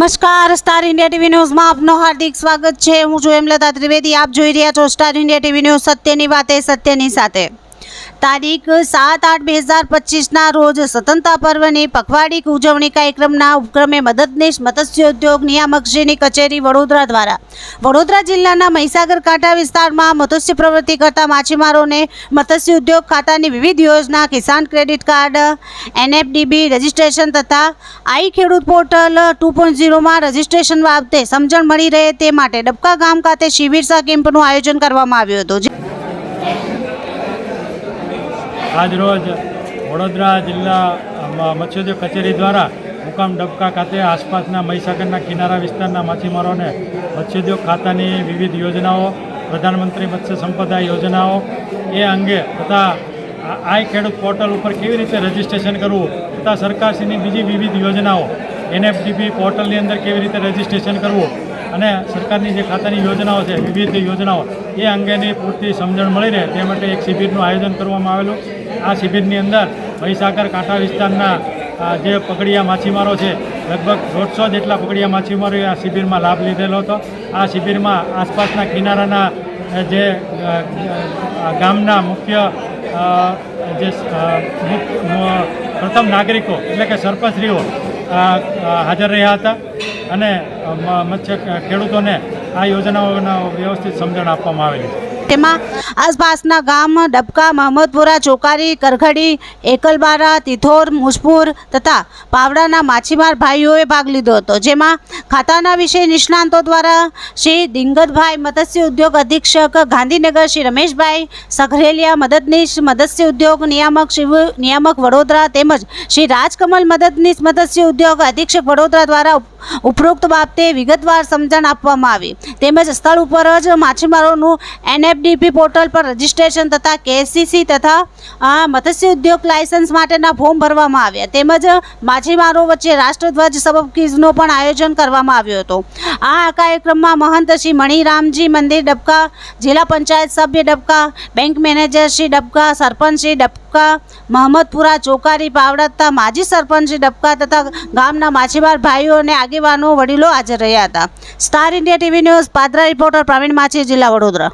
નમસ્કાર, star India TV ન્યૂઝમાં આપનું હાર્દિક સ્વાગત છે. હું છું હેમલતા ત્રિવેદી. આપ જોઈ રહ્યા છો સ્ટાર ઇન્ડિયા ટીવી ન્યૂઝ. સત્યની વાતે સત્યની સાથે. તારીખ સાત આઠ બે હજાર પચીસના રોજ સ્વતંત્રતા પર્વની પખવાડિક ઉજવણી કાર્યક્રમના ઉપક્રમે મદદનીશ મત્સ્યોદ્યોગ નિયામકશ્રીની કચેરી વડોદરા દ્વારા. વડોદરા જિલ્લાના મહીસાગર કાંઠા વિસ્તારમાં મત્સ્ય પ્રવૃત્તિ કરતા માછીમારોને મત્સ્ય ઉદ્યોગ ખાતાની વિવિધ યોજના, Kisan credit card, NFDB registration તથા i Khedut portal two point ઝીરોમાં registration બાબતે સમજણ મળી રહે તે માટે ડબકા ગામ ખાતે શિબિર સા કેમ્પનું આયોજન કરવામાં આવ્યું હતું જે- આજરોજ વડોદરા જિલ્લા મત્સ્યોદ્યોગ કચેરી દ્વારા મુકામ ડબકા ખાતે આસપાસના મહીસાગરના કિનારા વિસ્તારના માછીમારોને મત્સ્યોદ્યોગ ખાતાની વિવિધ યોજનાઓ, પ્રધાનમંત્રી મત્સ્ય સંપદા યોજનાઓ એ અંગે તથા આઈ ખેડૂત પોર્ટલ ઉપર કેવી રીતે રજિસ્ટ્રેશન કરવું તથા સરકારશ્રીની બીજી વિવિધ યોજનાઓ, એનએફડીપી પોર્ટલની અંદર કેવી રીતે રજિસ્ટ્રેશન કરવું અને સરકારની જે ખાતાની યોજનાઓ છે, વિવિધ યોજનાઓ, એ અંગેની પૂરતી સમજણ મળી રહે તે માટે એક શિબિરનું આયોજન કરવામાં આવેલું. આ શિબિરની અંદર મહીસાગર, કાંઠા વિસ્તારના જે પકડિયા માછીમારો છે, લગભગ દોઢસો જેટલા પગડિયા માછીમારોએ આ શિબિરમાં લાભ લીધેલો હતો. આ શિબિરમાં આસપાસના કિનારાના જે ગામના મુખ્ય જે પ્રથમ નાગરિકો એટલે કે સરપંચશ્રીઓ હાજર રહ્યા હતા. અને મત્સ્ય ખેડૂતોને આ યોજનાઓના વ્યવસ્થિત સમજણ આપવામાં આવેલી છે. તેમાં આસપાસના ગામ ડબકા, મહમદપુરા, ચોકારી, કરઘડી, એકલબારા, તિથોર, મુજપુર તથા પાવડાના માછીમાર ભાઈઓએ ભાગ લીધો હતો. જેમાં ખાતાના વિષય નિષ્ણાંતો દ્વારા શ્રી દિંગતભાઈ મત્સ્ય ઉદ્યોગ અધિક્ષક, ગાંધીનગર શ્રી રમેશભાઈ સઘરેલિયા મદદનીશ, મત્સ્ય ઉદ્યોગ નિયામક શિવ નિયામક વડોદરા તેમજ શ્રી રાજકમલ મદદનીશ મત્સ્ય ઉદ્યોગ અધિક્ષક વડોદરા દ્વારા ઉપરોક્ત બાબતે વિગતવાર સમજણ આપવામાં આવી. તેમજ સ્થળ ઉપર જ માછીમારોનું એનએફડીપી પોર્ટલ પર રજિસ્ટ્રેશન તથા કેસીસી તથા મત્સ્ય ઉદ્યોગ લાયસન્સ માટેના ફોર્મ ભરવામાં આવ્યા. તેમજ માછીમારો વચ્ચે રાષ્ટ્રધ્વજ સબકીઝનો પણ આયોજન કરવામાં આવ્યો હતો. આ કાર્યક્રમમાં મહંત શ્રી મણિરામજી મંદિર ડબકા, જિલ્લા પંચાયત સભ્ય ડબકા, બેંક મેનેજર શ્રી ડબકા, સરપંચ શ્રી ડબકા મહમ્મદપુરા, ચોકારી પાવડતા માજી સરપંચ ડબકા તથા ગામના માછીમાર ભાઈઓ અને આગેવાનો, વડીલો હાજર રહ્યા હતા. Star India TV news Padra reporter Pravin Machhi, જિલ્લા વડોદરા.